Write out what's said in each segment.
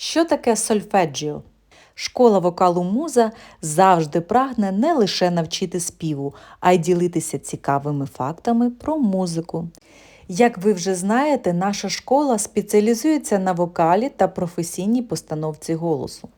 Що таке сольфеджіо? Школа вокалу муза завжди прагне не лише навчити співу, а й ділитися цікавими фактами про музику. Як ви вже знаєте, наша школа спеціалізується на вокалі та професійній постановці голосу.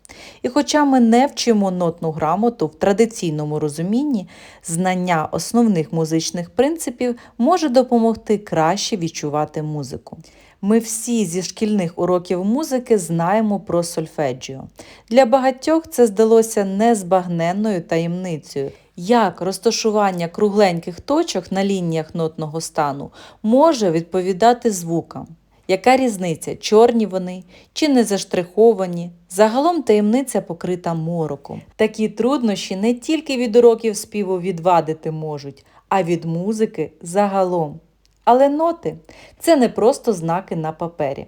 І хоча ми не вчимо нотну грамоту в традиційному розумінні, знання основних музичних принципів може допомогти краще відчувати музику. Ми всі зі шкільних уроків музики знаємо про сольфеджіо. Для багатьох це здалося незбагненною таємницею. Як розташування кругленьких точок на лініях нотного стану може відповідати звукам? Яка різниця, чорні вони чи не заштриховані? Загалом таємниця покрита мороком. Такі труднощі не тільки від уроків співу відвадити можуть, а від музики загалом. Але ноти це не просто знаки на папері.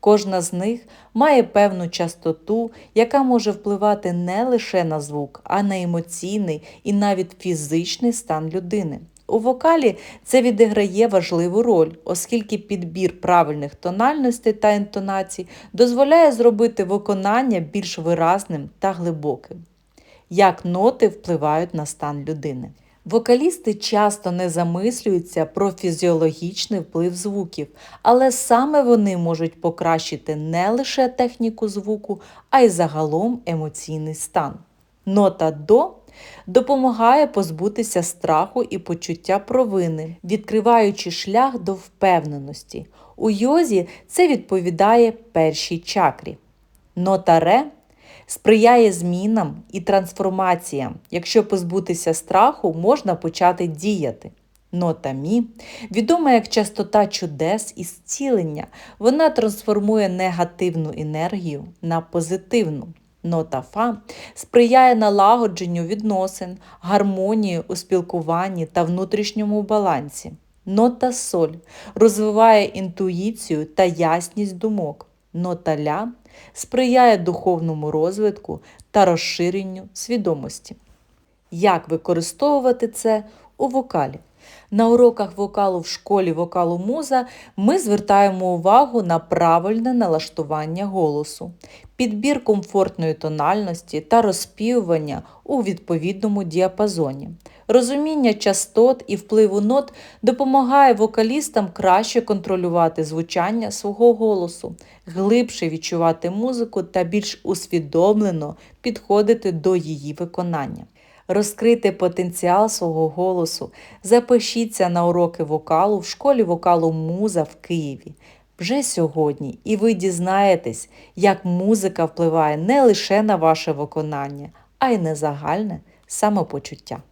Кожна з них має певну частоту, яка може впливати не лише на звук, а на емоційний і навіть фізичний стан людини. У вокалі це відіграє важливу роль, оскільки підбір правильних тональностей та інтонацій дозволяє зробити виконання більш виразним та глибоким. Як ноти впливають на стан людини? Вокалісти часто не замислюються про фізіологічний вплив звуків, але саме вони можуть покращити не лише техніку звуку, а й загалом емоційний стан. Нота до допомагає позбутися страху і почуття провини, відкриваючи шлях до впевненості. У йозі це відповідає першій чакрі. Нота ре сприяє змінам і трансформаціям. Якщо позбутися страху, можна почати діяти. Нота Мі відома як частота чудес і зцілення. Вона трансформує негативну енергію на позитивну. Нота Фа сприяє налагодженню відносин, гармонії у спілкуванні та внутрішньому балансі. Нота Соль розвиває інтуїцію та ясність думок. Нота Ля сприяє духовному розвитку та розширенню свідомості. Як використовувати це у вокалі? На уроках вокалу в школі вокалу муза ми звертаємо увагу на правильне налаштування голосу, підбір комфортної тональності та розпівування у відповідному діапазоні. Розуміння частот і впливу нот допомагає вокалістам краще контролювати звучання свого голосу, глибше відчувати музику та більш усвідомлено підходити до її виконання. Розкрити потенціал свого голосу, запишіться на уроки вокалу в школі вокалу Муза в Києві вже сьогодні, і ви дізнаєтесь, як музика впливає не лише на ваше виконання, а й на загальне самопочуття.